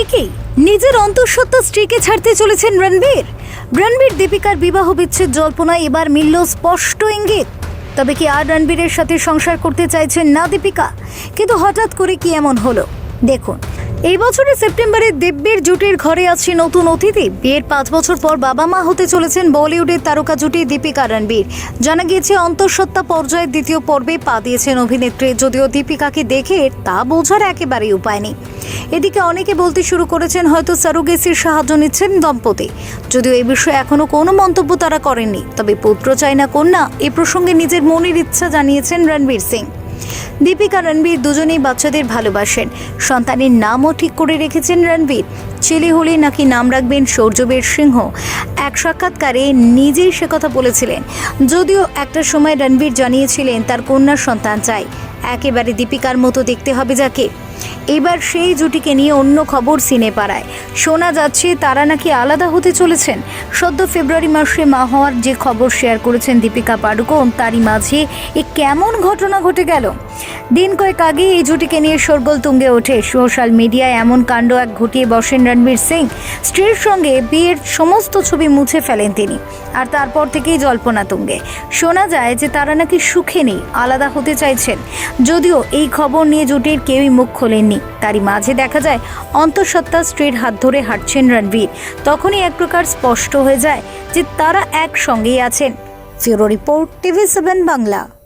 একেই নিজের অন্তঃসত্ত্বা স্ত্রীকে ছাড়তে চলেছেন রণবীর। রণবীর দীপিকার বিবাহ বিচ্ছেদ জল্পনায় এবার মিলল স্পষ্ট ইঙ্গিত। তবে কি আর রণবীরের সাথে সংসার করতে চাইছেন না দীপিকা? কিন্তু হঠাৎ করে কি এমন হলো? দেখুন, এই বছরের সেপ্টেম্বরে দেব্যের জুটির ঘরে আছে নতুন অতিথি। বিয়ের পাঁচ বছর পর বাবা মা হতে চলেছেন বলিউডের তারকা জুটি দীপিকা রণবীর। জানা গিয়েছে, অন্তঃসত্ত্বা পর্যায়ের দ্বিতীয় পর্বে পা দিয়েছেন অভিনেত্রী। যদিও দীপিকাকে দেখে তা বোঝার একেবারেই উপায় নেই। এদিকে অনেকে বলতে শুরু করেছেন, হয়তো সারোগেসির সাহায্য নিচ্ছেন দম্পতি। যদিও এই বিষয়ে এখনও কোনো মন্তব্য তারা করেননি, তবে পুত্র চাই না কন্যা এ প্রসঙ্গে নিজের মনের ইচ্ছা জানিয়েছেন রণবীর সিং। দীপিকা রণবীর দুজনেই বাচ্চাদের ভালোবাসেন। সন্তানের নামও ঠিক করে রেখেছেন রণবীর। ছেলে হলে নাকি নাম রাখবেন সৌর্যবীর সিংহ। এক সাক্ষাৎকারে নিজেই সে কথা বলেছিলেন। যদিও একটা সময় রণবীর জানিয়েছিলেন তার কন্যার সন্তান চাই। একেবারে দীপিকার মতো দেখতে হবে যাকে। এবার সেই জুটিকে নিয়ে অন্য খবর সিনে পাড়ায় শোনা যাচ্ছে তারা নাকি আলাদা হতে চলেছেন। সদ্য ফেব্রুয়ারি মাসে মা হওয়ার যে খবর শেয়ার করেছেন দীপিকা পাডুকোন, তারই মাঝে এ কেমন ঘটনা ঘটে গেল? দিন কয়েক আগেই এই জুটিকে নিয়ে শোরগোল তুঙ্গে ওঠে। সোশ্যাল মিডিয়ায় এমন কাণ্ড এক ঘটিয়ে বসেন রণবীর সিং। স্ত্রীর সঙ্গে বিয়ের সমস্ত ছবি মুছে ফেলেন তিনি। আর তারপর থেকেই জল্পনা তুঙ্গে। শোনা যায় যে তারা নাকি সুখে নেই, আলাদা হতে চাইছেন। যদিও এই খবর নিয়ে জুটির কেউই মুখ খোলেননি। তারই মাঝে দেখা যায়, অন্তঃসত্ত্বা স্ত্রীর হাত ধরে হাঁটছেন রণবীর। তখনই এক প্রকার স্পষ্ট হয়ে যায় যে তারা একসঙ্গেই আছেন। ফিরো রিপোর্ট টিভি সেভেন বাংলা।